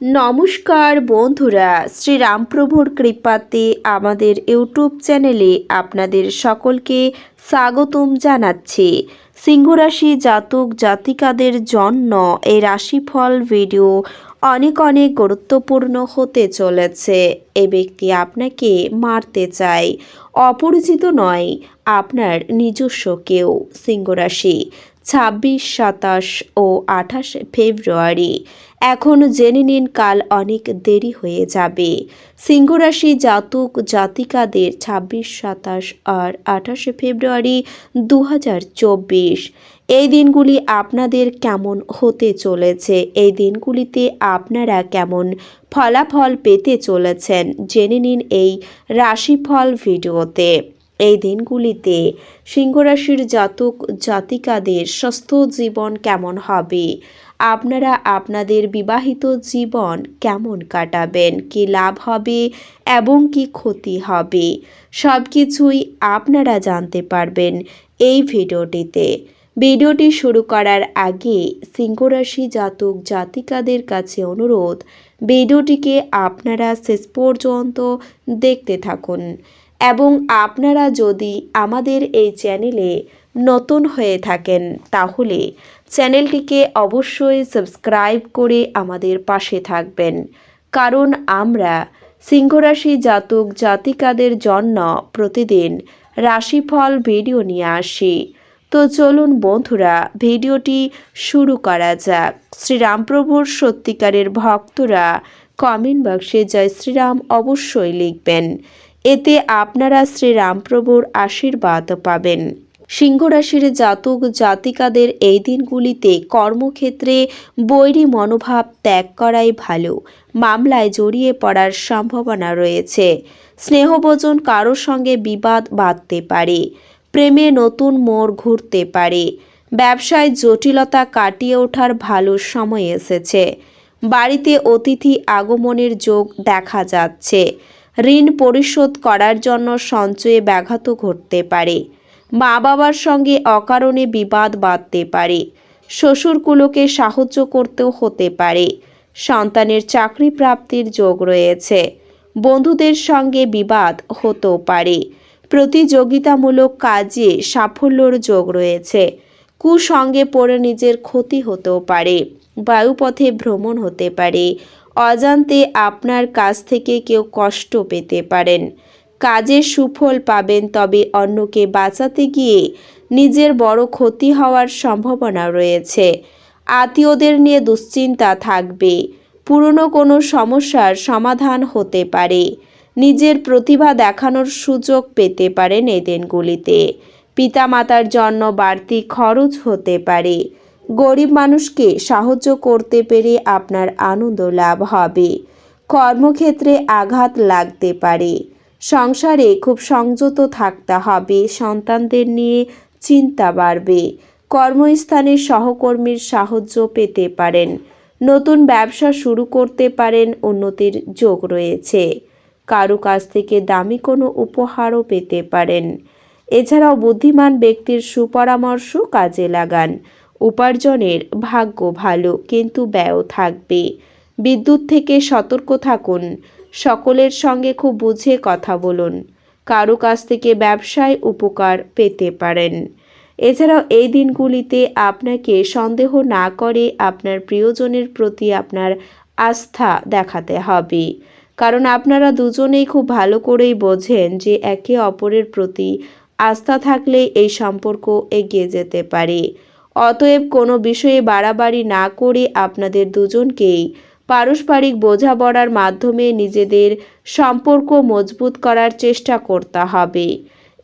নমস্কার বন্ধুরা, শ্রীরামপ্রভুর কৃপাতে আমাদের ইউটিউব চ্যানেলে আপনাদের সকলকে স্বাগতম জানাচ্ছি। সিংহরাশি জাতক জাতিকাদের জন্য এই রাশিফল ভিডিও অনেক অনেক গুরুত্বপূর্ণ হতে চলেছে। এ ব্যক্তি আপনাকে মারতে চায়। অপরিচিত নয়, আপনার নিজস্ব কেউ। সিংহরাশি ছাব্বিশ, সাতাশ ও আঠাশ ফেব্রুয়ারি। এখন জেনে নিন কাল অনেক দেরি হয়ে যাবে। সিংহরাশি জাতক, জাতিকাদের ছাব্বিশ, সাতাশ আর আঠাশে ফেব্রুয়ারি দু হাজার চব্বিশ। এই দিনগুলি আপনাদের কেমন হতে চলেছে? এই দিনগুলিতে আপনারা কেমন ফলাফল পেতে চলেছেন? জেনে নিন এই রাশিফল ভিডিওতে। এই দিনগুলিতে সিংহরাশির জাতক জাতিকাদের স্বাস্থ্য জীবন কেমন হবে? আপনারা আপনাদের বিবাহিত জীবন কেমন কাটাবেন? কি লাভ হবে এবং কি ক্ষতি হবে? সব কিছুই আপনারা জানতে পারবেন এই ভিডিওটিতে। ভিডিওটি শুরু করার আগে সিংহরাশি জাতক জাতিকাদের কাছে অনুরোধ, ভিডিওটিকে আপনারা শেষ পর্যন্ত দেখতে থাকুন। এবং আপনারা যদি আমাদের এই চ্যানেলে নতুন হয়ে থাকেন, তাহলে চ্যানেলটিকে অবশ্যই সাবস্ক্রাইব করে আমাদের পাশে থাকবেন। কারণ আমরা সিংহরাশি জাতক জাতিকাদের জন্য প্রতিদিন রাশিফল ভিডিও নিয়ে আসি। তো চলুন বন্ধুরা, ভিডিওটি শুরু করা যাক। শ্রীরামপ্রভুর সত্যিকারের ভক্তরা কমেন্ট বক্সে জয় শ্রীরাম অবশ্যই লিখবেন। এতে আপনারা শ্রীরামপ্রভুর আশীর্বাদ পাবেন। সিংহরাশির জাতক জাতিকাদের এই দিনগুলিতে কর্মক্ষেত্রে বৈরী মনোভাব ত্যাগ করাই ভালো। মামলায় জড়িয়ে পড়ার সম্ভাবনা রয়েছে। স্নেহভোজন কারোর সঙ্গে বিবাদ বাঁধতে পারে। প্রেমে নতুন মোড় ঘুরতে পারে। ব্যবসায় জটিলতা কাটিয়ে ওঠার ভালো সময় এসেছে। বাড়িতে অতিথি আগমনের যোগ দেখা যাচ্ছে। ঋণ পরিশোধ করার জন্য সঞ্চয়ে ব্যাঘাত ঘটতে পারে। মা বাবার সঙ্গে অকারণে বিবাদ বাঁধতে পারে। শ্বশুরকুলোকে সাহায্য করতেও হতে পারে। সন্তানের চাকরি প্রাপ্তির যোগ রয়েছে। বন্ধুদের সঙ্গে বিবাদ হতেও পারে। প্রতিযোগিতামূলক কাজে সাফল্যর যোগ রয়েছে। কুসঙ্গে পড়ে নিজের ক্ষতি হতেও পারে। বায়ুপথে ভ্রমণ হতে পারে। অজান্তে আপনার কাছ থেকে কেউ কষ্ট পেতে পারেন। কাজের সুফল পাবেন, তবে অন্যকে বাঁচাতে গিয়ে নিজের বড় ক্ষতি হওয়ার সম্ভাবনা রয়েছে। আত্মীয়দের নিয়ে দুশ্চিন্তা থাকবে। পুরনো কোনো সমস্যার সমাধান হতে পারে। নিজের প্রতিভা দেখানোর সুযোগ পেতে পারেন এই দিনগুলিতে। পিতামাতার জন্য বাড়তি খরচ হতে পারে। গরিব মানুষকে সাহায্য করতে পেরে আপনার আনন্দ লাভ হবে। কর্মক্ষেত্রে আঘাত লাগতে পারে। সংসারে খুব সংযত থাকতে হবে, সন্তানদের নিয়ে চিন্তা বাড়বে। কর্মস্থানে সহকর্মীর সাহায্য পেতে পারেন। নতুন ব্যবসা শুরু করতে পারেন, উন্নতির যোগ রয়েছে। কারও কাছ থেকে দামি কোনো উপহারও পেতে পারেন। এছাড়াও বুদ্ধিমান ব্যক্তির সুপরামর্শ কাজে লাগান। উপার্জনের ভাগ্য ভালো, কিন্তু ব্যয় থাকবে। বিদ্যুৎ থেকে সতর্ক থাকুন। সকলের সঙ্গে খুব বুঝে কথা বলুন। কারও কাছ থেকে ব্যবসায় উপকার পেতে পারেন। এছাড়াও এই দিনগুলিতে আপনাকে সন্দেহ না করে আপনার প্রিয়জনের প্রতি আপনার আস্থা দেখাতে হবে। কারণ আপনারা দুজনেই খুব ভালো করেই বোঝেন যে একে অপরের প্রতি আস্থা থাকলে এই সম্পর্ক এগিয়ে যেতে পারে। অতএব কোনো বিষয়ে বাড়াবাড়ি না করে আপনাদের দুজনকেই পারস্পরিক বোঝাপড়ার মাধ্যমে নিজেদের সম্পর্ক মজবুত করার চেষ্টা করতে হবে।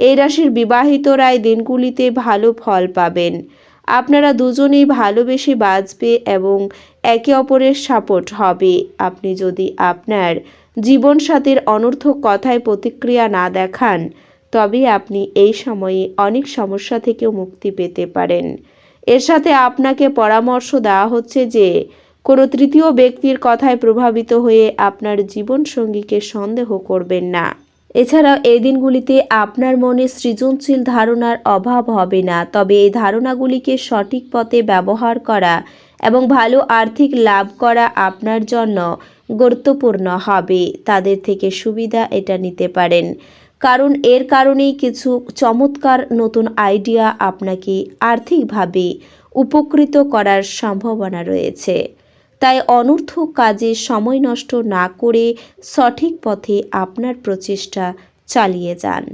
এই রাশির বিবাহিতরা এই দিনগুলিতে ভালো ফল পাবেন। আপনারা দুজনেই ভালোবেসে বাঁচবে এবং একে অপরের সাপোর্ট হবে। আপনি যদি আপনার জীবনসাথীর অনর্থক কথায় প্রতিক্রিয়া না দেখান, তবে আপনি এই সময়ে অনেক সমস্যা থেকেও মুক্তি পেতে পারেন। এর সাথে আপনাকে পরামর্শ দেওয়া হচ্ছে যে, কোনো তৃতীয় ব্যক্তির কথায় প্রভাবিত হয়ে আপনার জীবনসঙ্গীকে সন্দেহ করবেন না। এছাড়াও এই দিনগুলিতে আপনার মনে সৃজনশীল ধারণার অভাব হবে না, তবে এই ধারণাগুলিকে সঠিক পথে ব্যবহার করা এবং ভালো আর্থিক লাভ করা আপনার জন্য গুরুত্বপূর্ণ হবে। তাদের থেকে সুবিধা এটা নিতে পারেন। কারণ এর কারণেই কিছু চমৎকার নতুন আইডিয়া আপনাকে আর্থিকভাবে উপকৃত করার সম্ভাবনা রয়েছে। তাই অনর্থক কাজে সময় নষ্ট না করে সঠিক পথে আপনার প্রচেষ্টা চালিয়ে যান।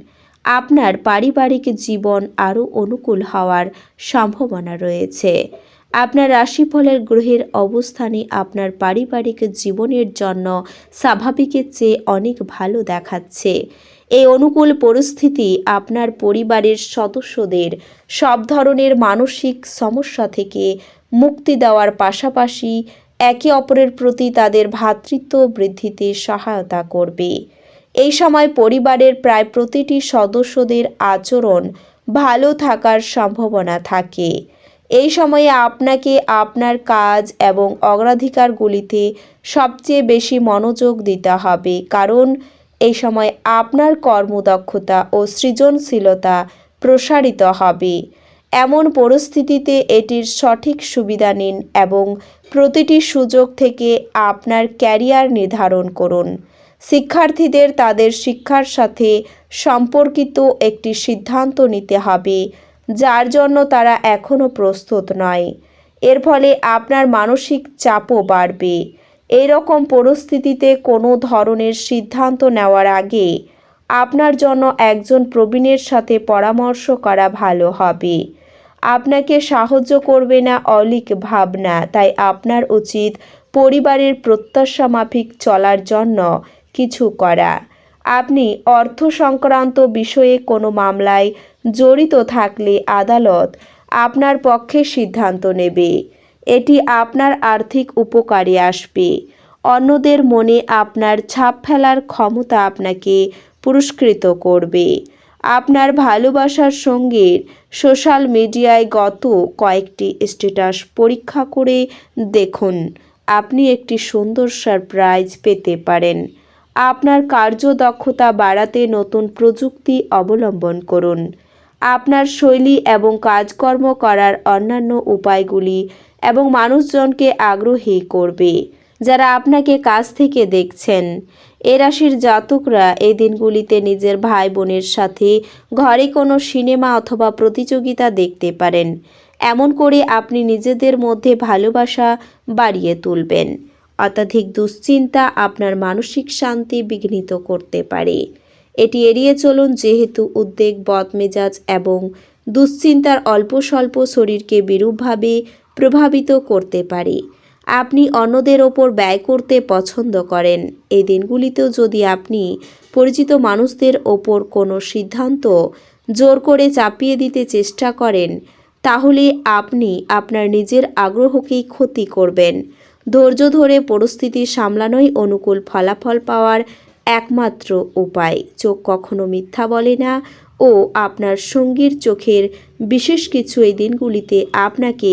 আপনার পারিবারিক জীবন আরও অনুকূল হওয়ার সম্ভাবনা রয়েছে। আপনার রাশিফলের গ্রহের অবস্থানে আপনার পারিবারিক জীবনের জন্য স্বাভাবিকের চেয়ে অনেক ভালো দেখাচ্ছে। এই অনুকূল পরিস্থিতি আপনার পরিবারের সদস্যদের সব ধরনের মানসিক সমস্যা থেকে মুক্তি দেওয়ার পাশাপাশি একে অপরের প্রতি তাদের ভ্রাতৃত্ব বৃদ্ধিতে সহায়তা করবে। এই সময় পরিবারের প্রায় প্রতিটি সদস্যদের আচরণ ভালো থাকার সম্ভাবনা থাকে। এই সময়ে আপনাকে আপনার কাজ এবং অগ্রাধিকারগুলিতে সবচেয়ে বেশি মনোযোগ দিতে হবে, কারণ এই সময় আপনার কর্মদক্ষতা ও সৃজনশীলতা প্রসারিত হবে। এমন পরিস্থিতিতে এটির সঠিক সুবিধা নিন এবং প্রতিটি সুযোগ থেকে আপনার ক্যারিয়ার নির্ধারণ করুন। শিক্ষার্থীদের তাদের শিক্ষার সাথে সম্পর্কিত একটি সিদ্ধান্ত নিতে হবে, যার জন্য তারা এখনও প্রস্তুত নয়। এর ফলে আপনার মানসিক চাপও বাড়বে। এরকম পরিস্থিতিতে কোনো ধরনের সিদ্ধান্ত নেওয়ার আগে আপনার জন্য একজন প্রবীণের সাথে পরামর্শ করা ভালো হবে। আপনাকে সাহায্য করবে না অলিক ভাবনা, তাই আপনার উচিত পরিবারের প্রত্যাশা মাফিক চলার জন্য কিছু করা। আপনি অর্থ সংক্রান্ত বিষয়ে কোনো মামলায় জড়িত থাকলে আদালত আপনার পক্ষে সিদ্ধান্ত নেবে। এটি আপনার আর্থিক উপকারে আসবে। অন্যদের মনে আপনার ছাপ ফেলার ক্ষমতা আপনাকে পুরস্কৃত করবে। আপনার ভালোবাসার সঙ্গে সোশ্যাল মিডিয়ায় গত কয়েকটি স্ট্যাটাস পরীক্ষা করে দেখুন। আপনি একটি সুন্দর সারপ্রাইজ পেতে পারেন। আপনার কার্যদক্ষতা বাড়াতে নতুন প্রযুক্তি অবলম্বন করুন। আপনার শৈলী এবং কাজকর্ম করার অন্যান্য উপায়গুলি এবং মানুষজনকে আগ্রহী করবে। যারা আপনাকে কাছ থেকে দেখছেন, এ রাশির জাতকরা এই দিনগুলিতে নিজের ভাই বোনের সাথে ঘরে কোনো সিনেমা অথবা প্রতিযোগিতা দেখতে পারেন। এমন করে আপনি নিজেদের মধ্যে ভালোবাসা বাড়িয়ে তুলবেন। অত্যাধিক দুশ্চিন্তা আপনার মানসিক শান্তি বিঘ্নিত করতে পারে। এটি এড়িয়ে চলুন যেহেতু উদ্বেগ, বদমেজাজ এবং দুশ্চিন্তার অল্প স্বল্প শরীরকে বিরূপভাবে প্রভাবিত করতে পারে। আপনি অন্যদের ওপর ব্যয় করতে পছন্দ করেন। এই দিনগুলিতেও যদি আপনি পরিচিত মানুষদের ওপর কোনো সিদ্ধান্ত জোর করে চাপিয়ে দিতে চেষ্টা করেন, তাহলে আপনি আপনার নিজের আগ্রহকেই ক্ষতি করবেন। ধৈর্য ধরে পরিস্থিতি সামলানোই অনুকূল ফলাফল পাওয়ার একমাত্র উপায়। চোখ কখনো মিথ্যা বলে না ও আপনার সঙ্গীর চোখের বিশেষ কিছু এই দিনগুলিতে আপনাকে